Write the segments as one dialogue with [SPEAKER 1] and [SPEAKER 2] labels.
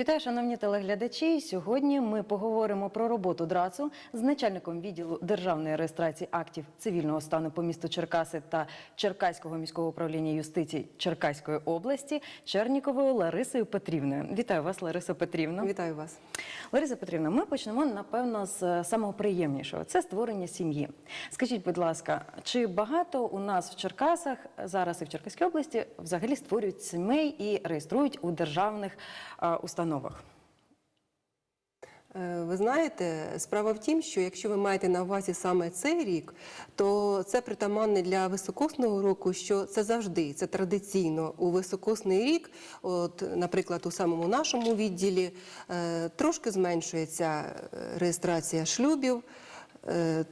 [SPEAKER 1] Вітаю, шановні телеглядачі. Сьогодні ми поговоримо про роботу ДРАЦу з начальником відділу державної реєстрації актів цивільного стану по місту Черкаси та Черкаського міського управління юстиції Черкаської області Черніковою Ларисою Петрівною. Вітаю вас, Лариса Петрівна.
[SPEAKER 2] Вітаю вас.
[SPEAKER 1] Лариса Петрівна, ми почнемо напевно з е, самого приємнішого це створення сім'ї. Скажіть, будь ласка, чи багато у нас в Черкасах зараз і в Черкаській області взагалі створюють сімей і реєструють у державних е, установах?
[SPEAKER 2] Е, Ви знаєте, справа в тім, що якщо ви маєте на увазі саме цей рік, то це притаманне для високосного року, що це завжди, це традиційно у високосний рік, от, наприклад, у самому нашому відділі, е, трошки зменшується е, реєстрація шлюбів,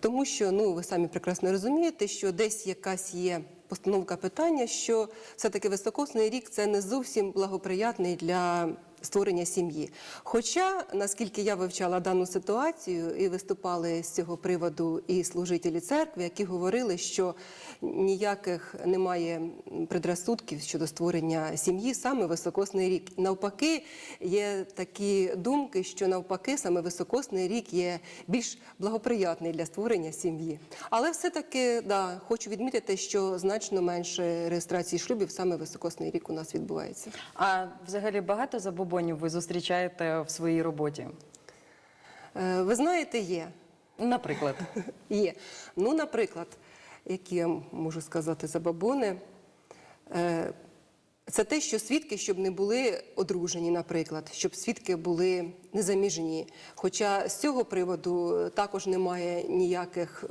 [SPEAKER 2] тому що ну, ви самі прекрасно розумієте, що десь якась є. Постановка питання, що все-таки високосний рік це не зовсім благоприятний для створення сім'ї. Хоча, наскільки я вивчала дану ситуацію, і виступали з цього приводу і служителі церкви, які говорили, що ніяких немає предрасудків щодо створення сім'ї саме високосний рік. Навпаки, є такі думки, що навпаки, саме високосний рік є більш благоприятний для створення сім'ї. Але все-таки да, хочу відмітити, що значно менше реєстрації шлюбів саме високосний рік у нас відбувається.
[SPEAKER 1] А взагалі багато забобонів ви зустрічаєте в своїй роботі?
[SPEAKER 2] Е, Ви знаєте, є.
[SPEAKER 1] Наприклад,
[SPEAKER 2] Є. Ну, наприклад, які я можу сказати забабони, е, це те, що свідки, щоб не були одружені, наприклад, щоб свідки були незаміжні. Хоча з цього приводу також немає ніяких.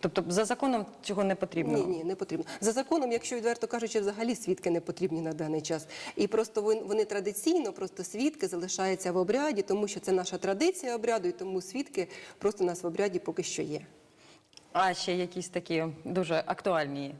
[SPEAKER 1] Тобто за законом цього не потрібно.
[SPEAKER 2] Ні, ні, не потрібно. За законом, якщо відверто кажучи, взагалі свідки не потрібні на даний час. І просто вони традиційно, просто свідки залишаються в обряді, тому що це наша традиція обряду, і тому свідки просто у нас в обряді поки що є.
[SPEAKER 1] А ще якісь такі дуже актуальні.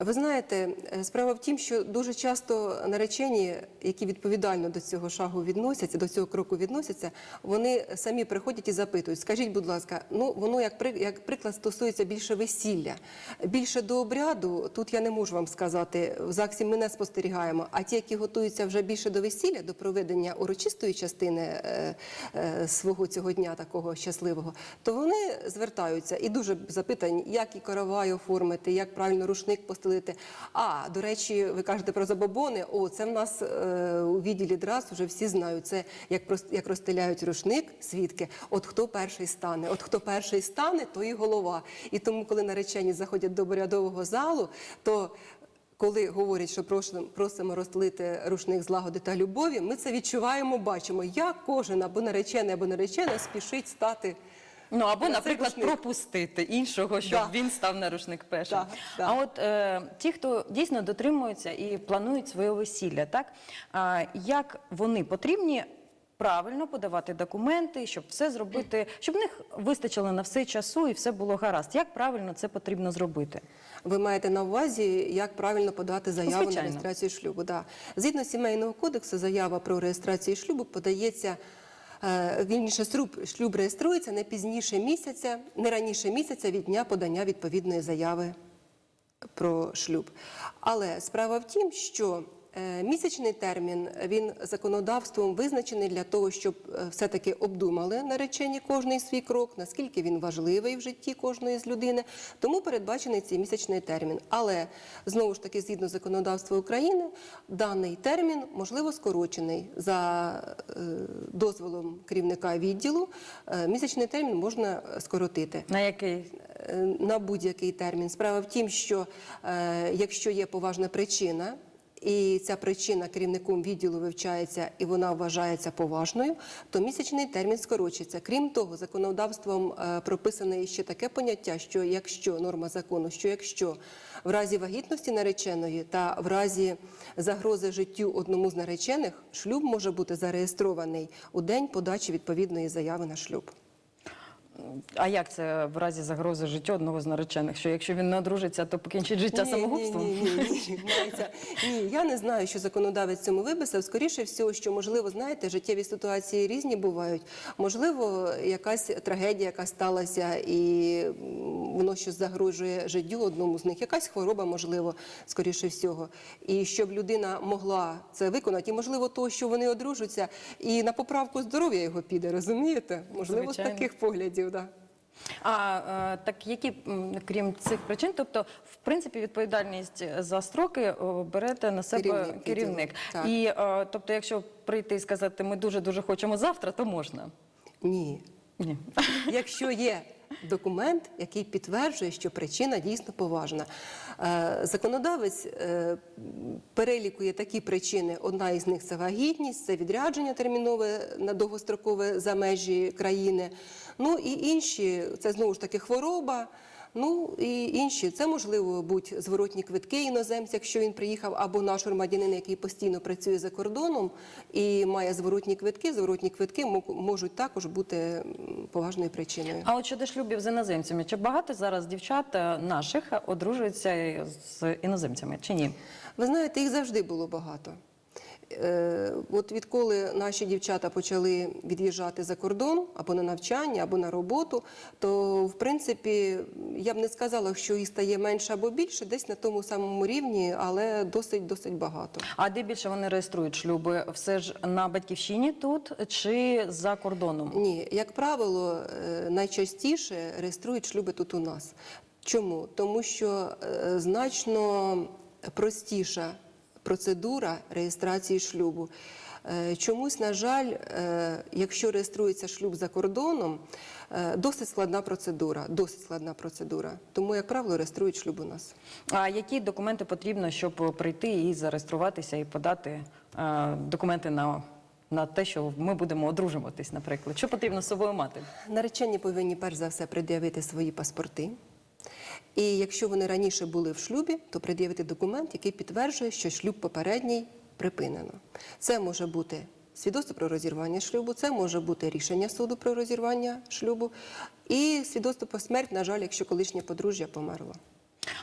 [SPEAKER 2] Ви знаєте, е, справа в тім, що дуже часто наречені, які відповідально до цього шагу відносяться, до цього кроку відносяться, вони самі приходять і запитують: скажіть, будь ласка, ну воно як при- як приклад стосується більше весілля, більше до обряду. Тут я не можу вам сказати. В ЗАГСі ми не спостерігаємо. А ті, які готуються вже більше до весілля, до проведення урочистої частини е, е, свого цього дня такого щасливого, то вони звертаються і дуже запитані, як і каравай оформити, як правильно рушник постелити. А до речі, ви кажете про забобони. О, це в нас е, у відділі драс вже всі знають. Це як як розстеляють рушник, свідки. От хто перший стане, от хто перший стане, то і голова. І тому, коли наречені заходять до обрядового залу, то коли говорять, що просимо, розтлити рушник злагоди та любові, ми це відчуваємо, бачимо, як кожен або наречений, або наречена спішить стати.
[SPEAKER 1] Ну або,
[SPEAKER 2] на
[SPEAKER 1] наприклад,
[SPEAKER 2] рушник.
[SPEAKER 1] пропустити іншого, щоб
[SPEAKER 2] Да.
[SPEAKER 1] він став на рушник першим.
[SPEAKER 2] Да, да.
[SPEAKER 1] А от е, ті, хто дійсно дотримуються і планують своє весілля, так а, як вони потрібні правильно подавати документи, щоб все зробити, щоб в них вистачило на все часу і все було гаразд. Як правильно це потрібно зробити?
[SPEAKER 2] Ви маєте на увазі, як правильно подати заяву на реєстрацію шлюбу. Да. Згідно сімейного кодексу, заява про реєстрацію шлюбу подається. Е, Вільніше шлюб, шлюб реєструється не пізніше місяця, не раніше місяця від дня подання відповідної заяви про шлюб. Але справа в тім, що місячний термін він законодавством визначений для того, щоб е, все-таки обдумали наречені кожний свій крок, наскільки він важливий в житті кожної з людини. Тому передбачений цей місячний термін. Але знову ж таки, згідно законодавства України, даний термін можливо скорочений за е, дозволом керівника відділу. е, Місячний термін можна скоротити
[SPEAKER 1] На який
[SPEAKER 2] е, на будь-який термін. Справа в тім, що е, якщо є поважна причина. І ця причина керівником відділу вивчається і вона вважається поважною, то місячний термін скорочиться. Крім того, законодавством е, прописане ще таке поняття, що якщо норма закону, що якщо в разі вагітності нареченої та в разі загрози життю одному з наречених, шлюб може бути зареєстрований у день подачі відповідної заяви на шлюб.
[SPEAKER 1] А як це в разі загрози життю одного з наречених? Що якщо він не одружиться, то покінчить життя
[SPEAKER 2] Ні,
[SPEAKER 1] самогубством?
[SPEAKER 2] Ні, ні, ні, ні, ні, я не знаю, що законодавець цьому виписав. Скоріше всього, що можливо, знаєте, життєві ситуації різні бувають. Можливо, якась трагедія, яка сталася, і воно щось загрожує життю одному з них. Якась хвороба, можливо, скоріше всього. І щоб людина могла це виконати, і можливо, то, що вони одружаться, і на поправку здоров'я його піде, розумієте? Можливо,
[SPEAKER 1] Звичайно.
[SPEAKER 2] з таких поглядів, так.
[SPEAKER 1] А е, так які крім цих причин, тобто, в принципі, відповідальність за строки берете на себе
[SPEAKER 2] Керівник
[SPEAKER 1] керівник. І е, тобто, якщо прийти і сказати, ми дуже дуже хочемо завтра, то можна.
[SPEAKER 2] Ні.
[SPEAKER 1] Ні.
[SPEAKER 2] якщо є документ, який підтверджує, що причина дійсно поважна. Е, Законодавець е, перелікує такі причини. Одна із них це вагітність, це відрядження термінове на довгострокове за межі країни. Ну і інші це знову ж таки хвороба. Ну і інші це можливо будь зворотні квитки іноземця, якщо він приїхав, або наш громадянин, який постійно працює за кордоном і має зворотні квитки. Зворотні квитки можуть також бути поважною причиною.
[SPEAKER 1] А от щодо шлюбів з іноземцями, чи багато зараз дівчат е, наших одружуються з іноземцями, чи ні?
[SPEAKER 2] Ви знаєте, їх завжди було багато. Е, От відколи наші дівчата почали від'їжджати за кордон або на навчання, або на роботу, то в принципі я б не сказала, що їх стає менше або більше, десь на тому самому рівні, але досить досить багато.
[SPEAKER 1] А де більше вони реєструють шлюби? Все ж на батьківщині тут чи за кордоном?
[SPEAKER 2] Ні, як правило, е, найчастіше реєструють шлюби тут у нас. Чому? Тому що е, значно простіша процедура реєстрації шлюбу. Е, Чомусь, на жаль, е, якщо реєструється шлюб за кордоном, е, досить складна процедура. Досить складна процедура. Тому, як правило, реєструють шлюб у нас.
[SPEAKER 1] А які документи потрібно, щоб прийти і зареєструватися і подати документи на, на те, що ми будемо одружуватись, наприклад? Що потрібно з собою мати?
[SPEAKER 2] Наречені повинні перш за все пред'явити свої паспорти. І якщо вони раніше були в шлюбі, то пред'явити документ, який підтверджує, що шлюб попередній припинено. Це може бути свідоцтво про розірвання шлюбу, це може бути рішення суду про розірвання шлюбу, і свідоцтво про смерть, на жаль, якщо колишнє подружжя померло.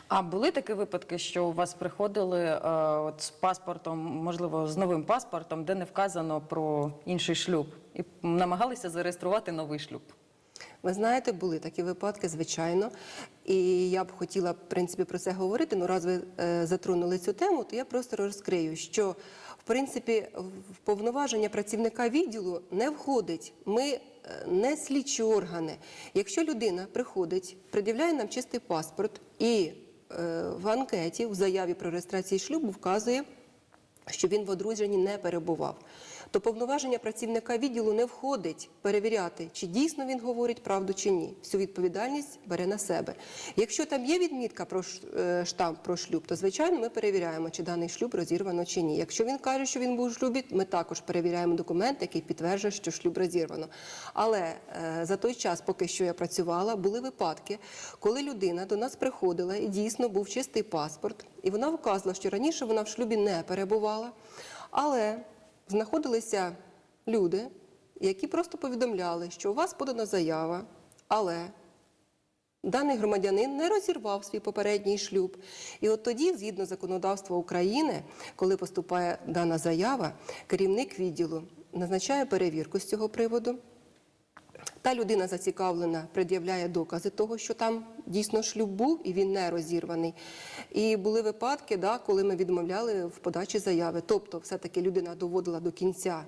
[SPEAKER 1] А були такі випадки, що у вас приходили е, от з паспортом, можливо, з новим паспортом, де не вказано про інший шлюб, і намагалися зареєструвати новий шлюб?
[SPEAKER 2] Ви знаєте, були такі випадки, звичайно. І я б хотіла, в принципі, про це говорити. Ну, раз ви е, затронули цю тему, то я просто розкрию, що в принципі в повноваження працівника відділу не входить. Ми е, не слідчі органи. Якщо людина приходить, пред'являє нам чистий паспорт і е, в анкеті, в заяві про реєстрацію шлюбу вказує, що він в одруженні не перебував. То повноваження працівника відділу не входить перевіряти, чи дійсно він говорить правду чи ні. Всю відповідальність бере на себе. Якщо там є відмітка про е, штамп про шлюб, то звичайно ми перевіряємо, чи даний шлюб розірвано чи ні. Якщо він каже, що він був у шлюбі, ми також перевіряємо документ, який підтверджує, що шлюб розірвано. Але е, за той час, поки що я працювала, були випадки, коли людина до нас приходила і дійсно був чистий паспорт, і вона вказувала, що раніше вона в шлюбі не перебувала, але знаходилися люди, які просто повідомляли, що у вас подана заява, але даний громадянин не розірвав свій попередній шлюб. І от тоді, згідно законодавства України, коли поступає дана заява, керівник відділу назначає перевірку з цього приводу. Та людина зацікавлена, пред'являє докази того, що там дійсно шлюб був і він не розірваний. І були випадки, да, коли ми відмовляли в подачі заяви. Тобто, все-таки людина доводила до кінця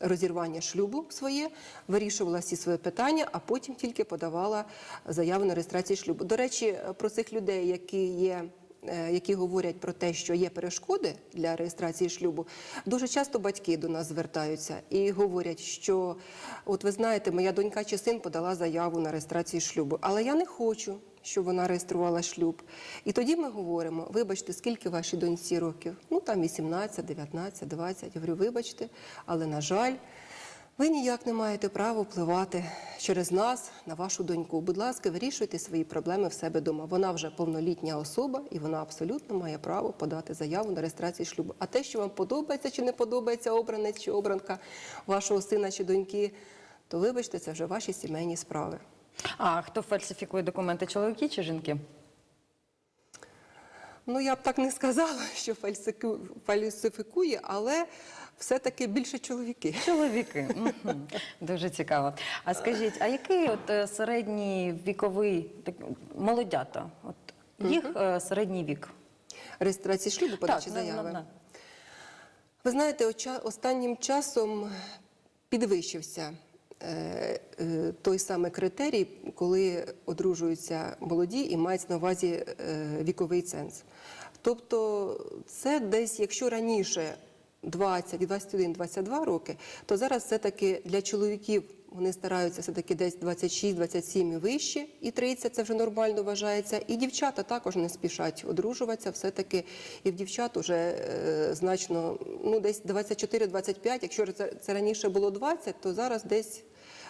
[SPEAKER 2] розірвання шлюбу своє, вирішувала всі свої питання, а потім тільки подавала заяву на реєстрацію шлюбу. До речі, про цих людей, які є. Е, Які говорять про те, що є перешкоди для реєстрації шлюбу, дуже часто батьки до нас звертаються і говорять, що от ви знаєте, моя донька чи син подала заяву на реєстрацію шлюбу, але я не хочу, щоб вона реєструвала шлюб. І тоді ми говоримо: вибачте, скільки вашій доньці років? Ну там 18, 19, 20. Я говорю, вибачте, але на жаль. Ви ніяк не маєте права впливати через нас на вашу доньку. Будь ласка, вирішуйте свої проблеми в себе вдома. Вона вже повнолітня особа, і вона абсолютно має право подати заяву на реєстрацію шлюбу. А те, що вам подобається чи не подобається обранець чи обранка вашого сина чи доньки, то вибачте, це вже ваші сімейні справи.
[SPEAKER 1] А хто фальсифікує документи, чоловіки чи жінки?
[SPEAKER 2] Ну, я б так не сказала, що фальсику- фальсифікує, але все-таки більше чоловіки.
[SPEAKER 1] Чоловіки. Мгм. Дуже цікаво. А скажіть, а який от е, середній віковий так, молодята? От їх е, середній вік?
[SPEAKER 2] Реєстрації шлюбу, подачі
[SPEAKER 1] на- на-
[SPEAKER 2] заяви.
[SPEAKER 1] на.
[SPEAKER 2] Ви знаєте, оча- останнім часом підвищився той самий критерій, коли одружуються молоді і мають на увазі е, віковий ценз. Тобто, це десь, якщо раніше 20, 21, 22 роки, то зараз все-таки для чоловіків вони стараються все-таки десь 26, 27 і вище, і 30 це вже нормально вважається. І дівчата також не спішать одружуватися, все-таки і в дівчат вже е, значно, ну десь 24-25, якщо це раніше було 20, то зараз десь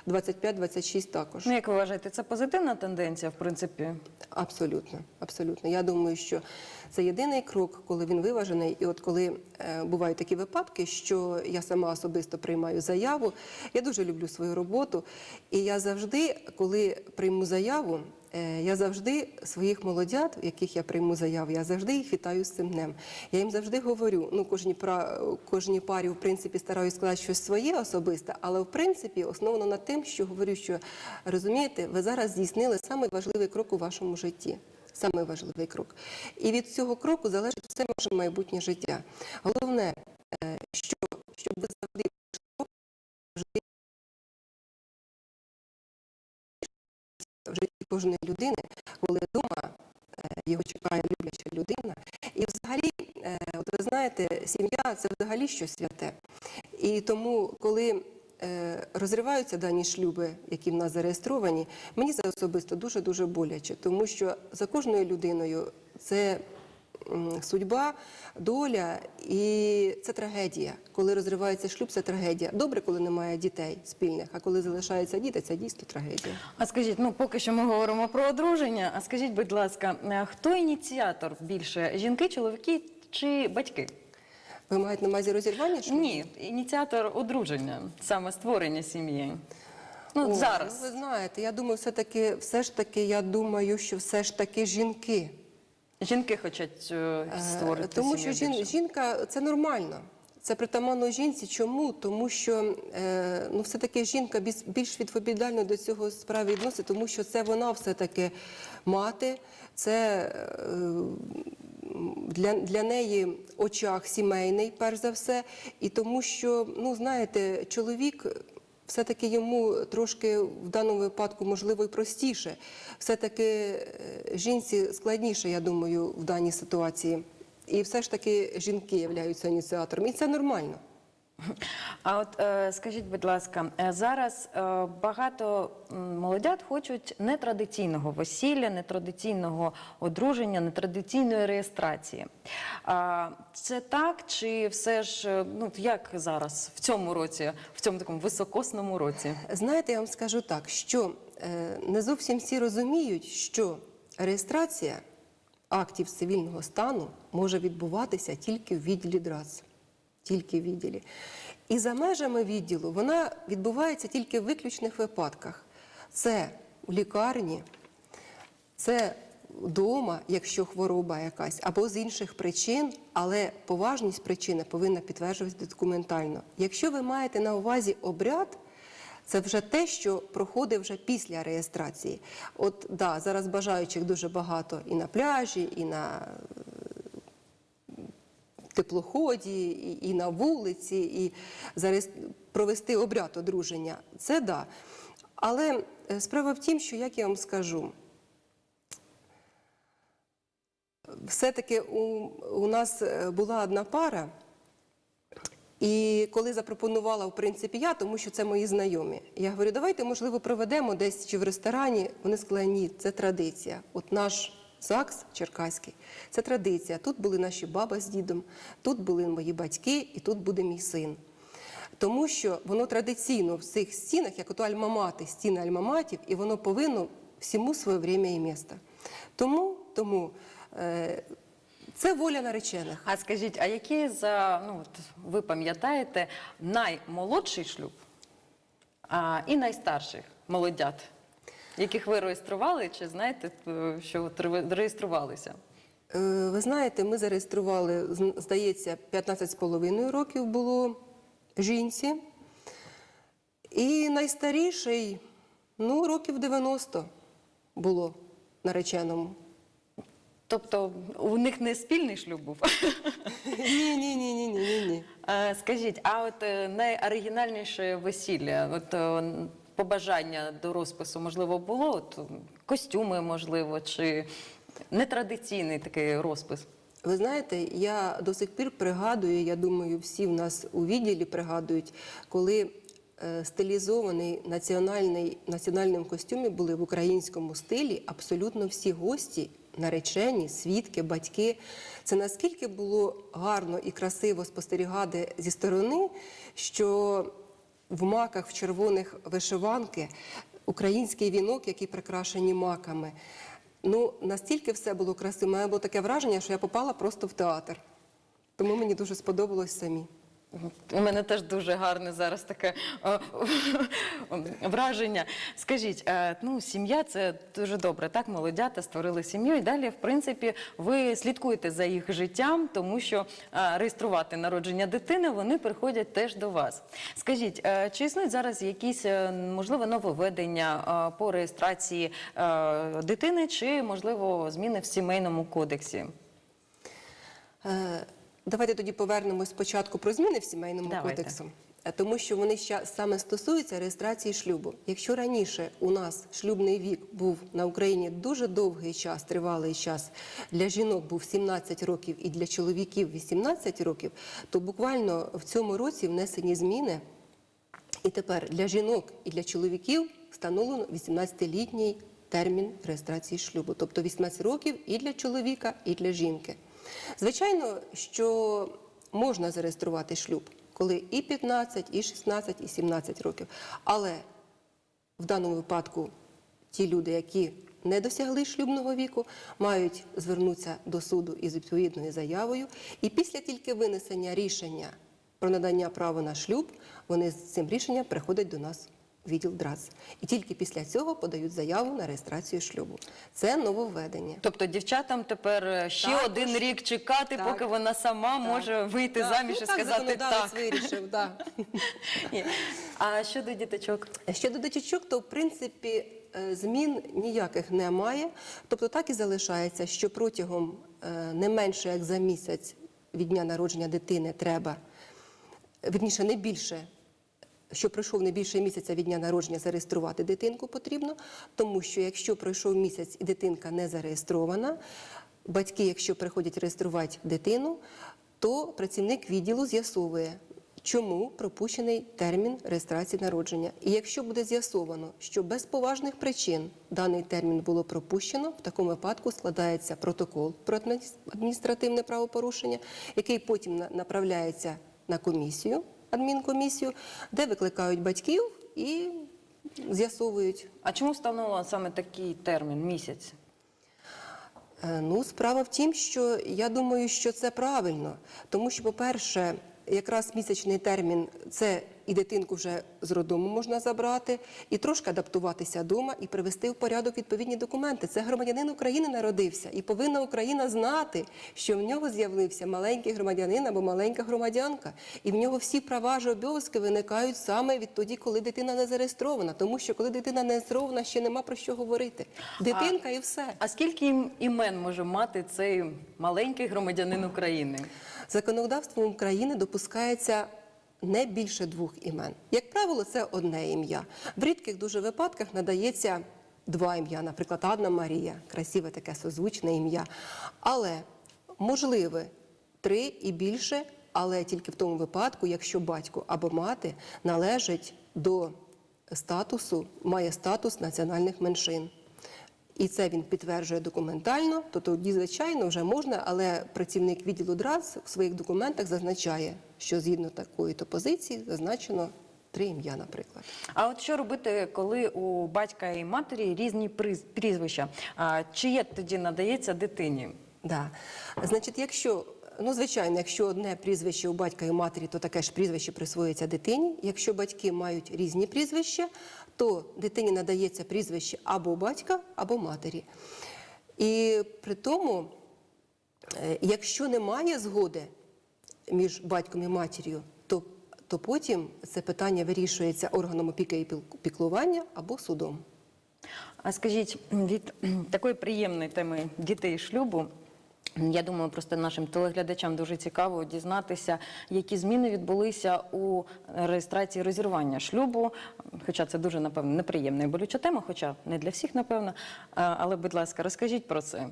[SPEAKER 2] 25-26 також.
[SPEAKER 1] Ну, як ви вважаєте, це позитивна тенденція, в принципі?
[SPEAKER 2] Абсолютно, абсолютно. Я думаю, що це єдиний крок, коли він виважений. І от коли е, бувають такі випадки, що я сама особисто приймаю заяву, я дуже люблю свою роботу. І я завжди, коли прийму заяву, я завжди своїх молодят, яких я прийму заяву, я завжди їх вітаю з цим днем. Я їм завжди говорю, ну кожній пра кожній парі, в принципі, стараюсь сказати щось своє особисте, але в принципі основано на тим, що говорю, що розумієте, ви зараз здійснили самий важливий крок у вашому житті. Самий важливий крок. І від цього кроку залежить все ваше майбутнє життя. Головне, е, що, щоб ви завжди кожної людини, коли вдома е, його чекає любляча людина. І взагалі, е, от ви знаєте, сім'я це взагалі щось святе. І тому, коли е, розриваються дані шлюби, які в нас зареєстровані, мені це особисто дуже дуже боляче, тому що за кожною людиною це судьба, доля і це трагедія. Коли розривається шлюб, це трагедія. Добре, коли немає дітей спільних, а коли залишаються діти, це дійсно трагедія.
[SPEAKER 1] А скажіть, ну поки що ми говоримо про одруження. А скажіть, будь ласка, е, хто ініціатор більше? Жінки, чоловіки чи батьки?
[SPEAKER 2] Ви маєте на увазі розірвання шлюбу?
[SPEAKER 1] Ні, ініціатор одруження, саме створення сім'ї. Ну,
[SPEAKER 2] Ой,
[SPEAKER 1] зараз.
[SPEAKER 2] Ну, ви знаєте, я думаю, все таки, все ж таки, я думаю, що все ж таки жінки.
[SPEAKER 1] Жінки хочуть е,
[SPEAKER 2] Е,
[SPEAKER 1] створити
[SPEAKER 2] Тому що жін, жінка це нормально. Це притаманно жінці. Чому? Тому що е, ну, все-таки жінка більш, відповідально до цього справи відносить, тому що це вона все-таки мати, це для, для неї очах сімейний, перш за все. І тому що, ну знаєте, чоловік. Все-таки йому трошки в даному випадку можливо і простіше. Все-таки е, жінці складніше, я думаю, в даній ситуації. І все ж таки жінки являються ініціатором. І це нормально.
[SPEAKER 1] А от е, скажіть, будь ласка, е, зараз е, багато молодят хочуть нетрадиційного весілля, нетрадиційного одруження, нетрадиційної реєстрації. Це так, чи все ж ну як зараз в цьому році, в цьому такому високосному році?
[SPEAKER 2] Знаєте, я вам скажу так, що не зовсім всі розуміють, що реєстрація актів цивільного стану може відбуватися тільки в відділі ДРАЦ. Тільки в відділі. І за межами відділу вона відбувається тільки в виключних випадках. Це у лікарні, це вдома, якщо хвороба якась, або з інших причин, але поважність причини повинна підтверджуватися документально. Якщо ви маєте на увазі обряд, це вже те, що проходить вже після реєстрації. От да, зараз бажаючих дуже багато і на пляжі, і на теплоході, і, і на вулиці, і зареєс- провести обряд одруження. Це да. Але е, справа в тім, що як я вам скажу, все-таки у, у нас е, була одна пара. І коли запропонувала, в принципі, я, тому що це мої знайомі, я говорю, давайте, можливо, проведемо десь чи в ресторані. Вони сказали, ні, це традиція. От наш ЗАГС Черкаський, це традиція. Тут були наші баба з дідом, тут були мої батьки, і тут буде мій син. Тому що воно традиційно в цих стінах, як ото альмамати, стіни альмаматів, і воно повинно всьому своє время і місце. Тому, тому е, це воля наречених.
[SPEAKER 1] А скажіть, а який за ну ви пам'ятаєте наймолодший шлюб? а, і найстарших молодят, яких ви реєстрували, чи знаєте, е, що реєструвалися?
[SPEAKER 2] Е, Ви знаєте, ми зареєстрували, здається, 15,5 років було жінці. І найстаріший, ну, років 90 було нареченому.
[SPEAKER 1] Тобто у них не спільний шлюб був.
[SPEAKER 2] Ні, ні, ні, ні, ні, ні, ні.
[SPEAKER 1] Скажіть, а от е, найоригінальніше весілля, от е, побажання до розпису, можливо, було? От, костюми, можливо, чи нетрадиційний такий розпис?
[SPEAKER 2] Ви знаєте, я до сих пір пригадую, я думаю, всі в нас у відділі пригадують, коли е, стилізований національний національним костюмі були в українському стилі абсолютно всі гості, наречені, свідки, батьки. Це наскільки було гарно і красиво спостерігати зі сторони, що в маках, в червоних вишиванки, український вінок, який прикрашені маками. Ну, настільки все було красиво, мене було таке враження, що я попала просто в театр. Тому мені дуже сподобалось самі.
[SPEAKER 1] У мене теж дуже гарне зараз таке е, враження. Скажіть, е, ну сім'я це дуже добре. Так, молодята створили сім'ю, і далі, в принципі, ви слідкуєте за їх життям, тому що е, реєструвати народження дитини вони приходять теж до вас. Скажіть, чи існують зараз якісь можливо нововведення по реєстрації дитини, чи можливо зміни в сімейному кодексі?
[SPEAKER 2] Давайте тоді повернемось спочатку про зміни в сімейному
[SPEAKER 1] Давайте.
[SPEAKER 2] кодексу. Е, Тому що вони ща- саме стосуються реєстрації шлюбу. Якщо раніше у нас шлюбний вік був на Україні дуже довгий час, тривалий час, для жінок був 17 років і для чоловіків 18 років, то буквально в цьому році внесені зміни І тепер для жінок і для чоловіків встановлено 18-літній термін реєстрації шлюбу, тобто 18 років і для чоловіка, і для жінки. Звичайно, що можна зареєструвати шлюб, коли і 15, і 16, і 17 років. Але в даному випадку ті люди, які не досягли шлюбного віку, мають звернутися до суду із відповідною заявою. І після тільки винесення рішення про надання права на шлюб, вони з цим рішенням приходять до нас відділ ДРАЦ. І тільки після цього подають заяву на реєстрацію шлюбу. Це нововведення.
[SPEAKER 1] Тобто дівчатам тепер е, ще
[SPEAKER 2] Також.
[SPEAKER 1] один рік чекати,
[SPEAKER 2] Так.
[SPEAKER 1] поки вона сама може вийти
[SPEAKER 2] Так,
[SPEAKER 1] заміж
[SPEAKER 2] ну,
[SPEAKER 1] і сказати так.
[SPEAKER 2] вирішив. Да.
[SPEAKER 1] А щодо діточок?
[SPEAKER 2] Щодо дитячок, то в принципі е, змін ніяких немає. Тобто так і залишається, що протягом е, не менше як за місяць від дня народження дитини треба, вірніше, не більше. Що пройшов не більше місяця від дня народження, зареєструвати дитинку потрібно, тому що якщо пройшов місяць і дитинка не зареєстрована, батьки, якщо приходять реєструвати дитину, то працівник відділу з'ясовує, чому пропущений термін реєстрації народження. І якщо буде з'ясовано, що без поважних причин даний термін було пропущено, в такому випадку складається протокол про адміністративне правопорушення, який потім направляється на комісію, адмінкомісію, де викликають батьків і з'ясовують.
[SPEAKER 1] А чому встановлено саме такий термін місяць?
[SPEAKER 2] Е, Ну, справа в тім, що я думаю, що це правильно, тому що, по-перше, якраз місячний термін це і дитинку вже з роддому можна забрати, і трошки адаптуватися вдома і привести в порядок відповідні документи. Це громадянин України народився, і повинна Україна знати, що в нього з'явився маленький громадянин або маленька громадянка, і в нього всі права ж обов'язки виникають саме відтоді, коли дитина не зареєстрована. Тому що коли дитина не зареєстрована, ще нема про що говорити. Дитинка і все.
[SPEAKER 1] А скільки імен може мати цей маленький громадянин України?
[SPEAKER 2] Законодавством України допускається не більше двох імен. Як правило, це одне ім'я. В рідких дуже випадках надається два ім'я, наприклад, Анна Марія, красиве таке созвучне ім'я. Але можливе три і більше, але тільки в тому випадку, якщо батько або мати належить до статусу, має статус національних меншин. І це він підтверджує документально, то тоді, звичайно, вже можна, але працівник відділу ДРАЦ в своїх документах зазначає, що згідно такої то позиції зазначено три ім'я, наприклад.
[SPEAKER 1] А от що робити, коли у батька і матері різні прізвища? А чиє тоді надається дитині?
[SPEAKER 2] Да. Значить, якщо ну звичайно, якщо одне прізвище у батька і матері, то таке ж прізвище присвоюється дитині. Якщо батьки мають різні прізвища, то дитині надається прізвище або батька, або матері. І при тому, е, якщо немає згоди між батьком і матір'ю, то, то потім це питання вирішується органом опіки і піклування або судом.
[SPEAKER 1] А скажіть, від такої приємної теми дітей шлюбу. Я думаю, просто нашим телеглядачам дуже цікаво дізнатися, які зміни відбулися у реєстрації розірвання шлюбу. Хоча це дуже напевно неприємна і болюча тема, хоча не для всіх, напевно. Але, будь ласка, розкажіть про це.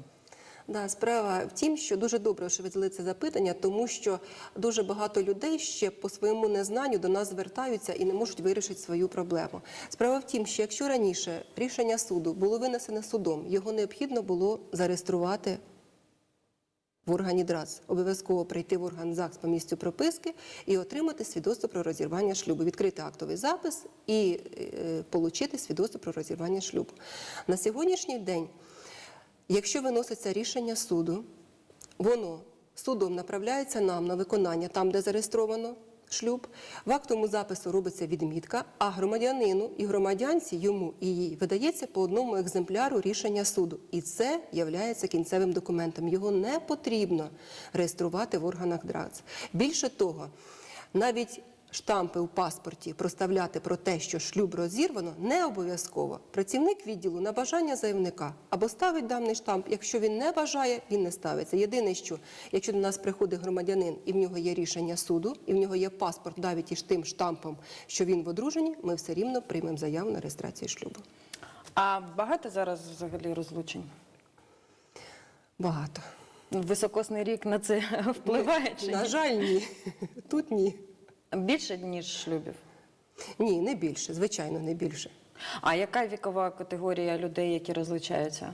[SPEAKER 2] Да, справа в тім, що дуже добре, що ви задали це запитання, тому що дуже багато людей ще по своєму незнанню до нас звертаються і не можуть вирішити свою проблему. Справа в тім, що якщо раніше рішення суду було винесене судом, його необхідно було зареєструвати в органі ДРАЦ. Обов'язково прийти в орган ЗАГС по місцю прописки і отримати свідоцтво про розірвання шлюбу, відкрити актовий запис і е, отримати свідоцтво про розірвання шлюбу. На сьогоднішній день Якщо виноситься рішення суду, воно судом направляється нам на виконання там, де зареєстровано шлюб. В актовому запису робиться відмітка, а громадянину і громадянці йому і їй видається по одному екземпляру рішення суду. І це є кінцевим документом. Його не потрібно реєструвати в органах ДРАЦ. Більше того, навіть штампи у паспорті проставляти про те, що шлюб розірвано, не обов'язково. Працівник відділу на бажання заявника або ставить даний штамп. Якщо він не бажає, він не ставиться. Єдине, що якщо до нас приходить громадянин і в нього є рішення суду, і в нього є паспорт навіть із тим штампом, що він в одруженні, ми все рівно приймемо заяву на реєстрацію шлюбу.
[SPEAKER 1] А багато зараз взагалі розлучень?
[SPEAKER 2] Багато.
[SPEAKER 1] Високосний рік на це впливає чи
[SPEAKER 2] На жаль, ні. Тут ні.
[SPEAKER 1] Більше ніж шлюбів?
[SPEAKER 2] Ні, не більше, звичайно, не більше.
[SPEAKER 1] А яка вікова категорія людей, які розлучаються?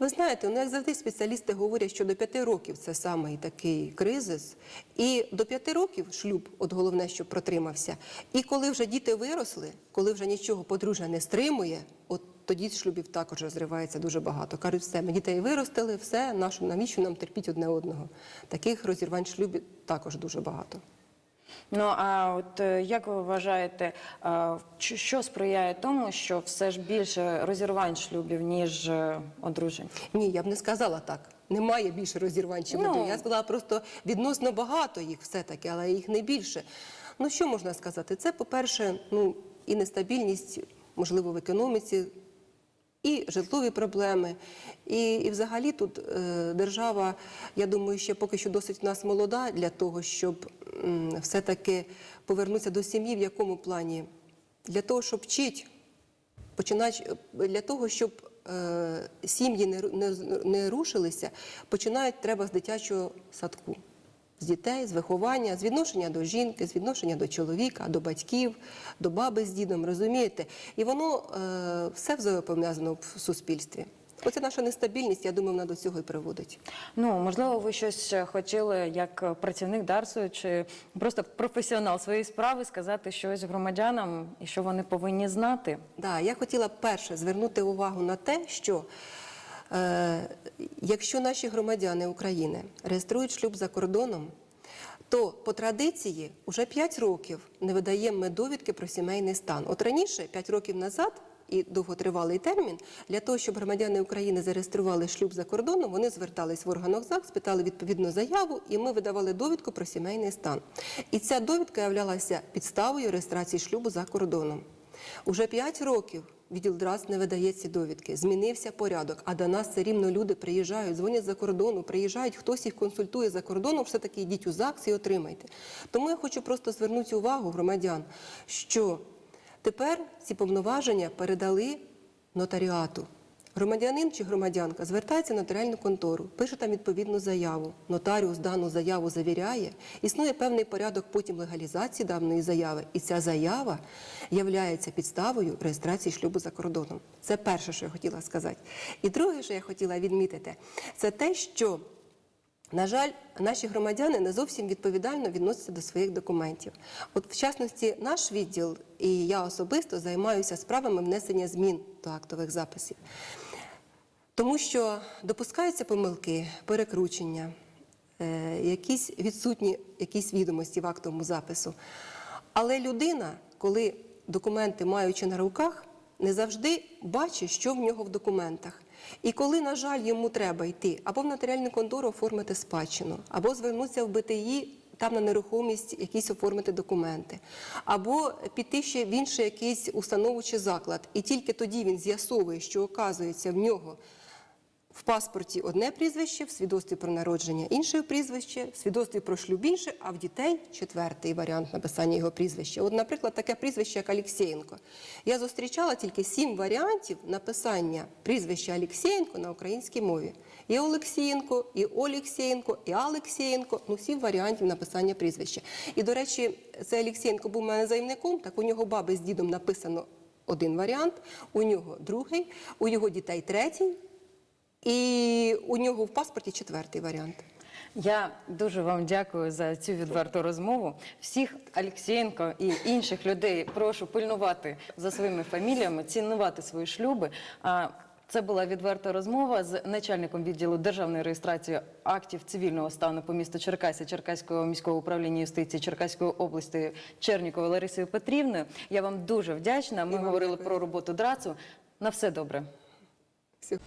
[SPEAKER 2] Ви знаєте, ну як завжди спеціалісти говорять, що до п'яти років це саме такий кризис. І до п'яти років шлюб, от головне, щоб протримався. І коли вже діти виросли, коли вже нічого подружжя не стримує, от тоді шлюбів також розривається дуже багато. Кажуть, все, ми дітей виростили, все, нашу, навіщо нам терпіть одне одного. Таких розірвань шлюбів також дуже багато.
[SPEAKER 1] Ну а от е, як ви вважаєте, е, що сприяє тому, що все ж більше розірвань шлюбів, ніж е, одружень?
[SPEAKER 2] Ні, я б не сказала так. Немає більше розірвань, чим
[SPEAKER 1] Ну.
[SPEAKER 2] ну. Я сказала просто відносно багато їх все-таки, але їх не більше. Ну що можна сказати? Це, по-перше, ну і нестабільність, можливо, в економіці, і житлові проблеми. І, і взагалі тут е, держава, я думаю, ще поки що досить у нас молода для того, щоб м, все-таки повернутися до сім'ї, в якому плані? Для того, щоб вчити починач для того, щоб е, сім'ї не, не, не рушилися, починають треба з дитячого садку. З дітей, з виховання, з відношення до жінки, з відношення до чоловіка, до батьків, до баби з дідом, розумієте? І воно е, все взаємопов'язано в суспільстві. Оце наша нестабільність, я думаю, вона до цього і приводить.
[SPEAKER 1] Ну можливо, ви щось хотіли як працівник Дарсу чи просто професіонал своєї справи сказати щось громадянам і що вони повинні знати.
[SPEAKER 2] Да, я хотіла перше звернути увагу на те, що якщо наші громадяни України реєструють шлюб за кордоном, то по традиції вже 5 років не видаємо ми довідки про сімейний стан. От раніше, 5 років назад, і довготривалий термін, для того, щоб громадяни України зареєстрували шлюб за кордоном, вони звертались в органах ЗАГС, питали відповідну заяву, і ми видавали довідку про сімейний стан. І ця довідка являлася підставою реєстрації шлюбу за кордоном. Уже 5 років відділ ДРАЦ не видає ці довідки. Змінився порядок. А до нас все рівно люди приїжджають, дзвонять за кордону, приїжджають, хтось їх консультує за кордоном, все таки йдіть у ЗАГС і отримайте. Тому я хочу просто звернути увагу громадян, що тепер ці повноваження передали нотаріату. Громадянин чи громадянка звертається в нотаріальну контору, пише там відповідну заяву. Нотаріус дану заяву завіряє. Існує певний порядок потім легалізації даної заяви, і ця заява являється підставою реєстрації шлюбу за кордоном. Це перше, що я хотіла сказати. І друге, що я хотіла відмітити, це те, що на жаль, наші громадяни не зовсім відповідально відносяться до своїх документів. От, в частності, наш відділ і я особисто займаюся справами внесення змін до актових записів. Тому що допускаються помилки, перекручення. е, якісь відсутні якісь відомості в актовому запису. Але людина, коли документи маючи на руках, не завжди бачить, що в нього в документах. І коли, на жаль, йому треба йти або в нотаріальну контору оформити спадщину, або звернутися в БТІ, там на нерухомість якісь оформити документи, або піти ще в інший якийсь установу чи заклад. І тільки тоді він з'ясовує, що оказується в нього в паспорті одне прізвище, в свідоцтві про народження інше прізвище, в свідоцтві про шлюб інше, а в дітей четвертий варіант написання його прізвища. От, наприклад, таке прізвище, як Алєксєєнко. Я зустрічала тільки сім варіантів написання прізвища Алєксєєнко на українській мові. І Олексієнко, і Олексієнко, і Алексієнко. Ну, сім варіантів написання прізвища. І, до речі, цей Олексієнко був мене заявником, так у нього баби з дідом написано один варіант, у нього другий, у його дітей третій. І у нього в паспорті четвертий варіант.
[SPEAKER 1] Я дуже вам дякую за цю відверту розмову. Всіх Алексєєнко і інших людей прошу пильнувати за своїми фаміліями, цінувати свої шлюби. А це була відверта розмова з начальником відділу державної реєстрації актів цивільного стану по місту Черкасі Черкаського міського управління юстиції Черкаської області Черніковою Ларисою Петрівною. Я вам дуже вдячна. Ми говорили
[SPEAKER 2] дякую.
[SPEAKER 1] про роботу драцу. На все добре.
[SPEAKER 2] Всього.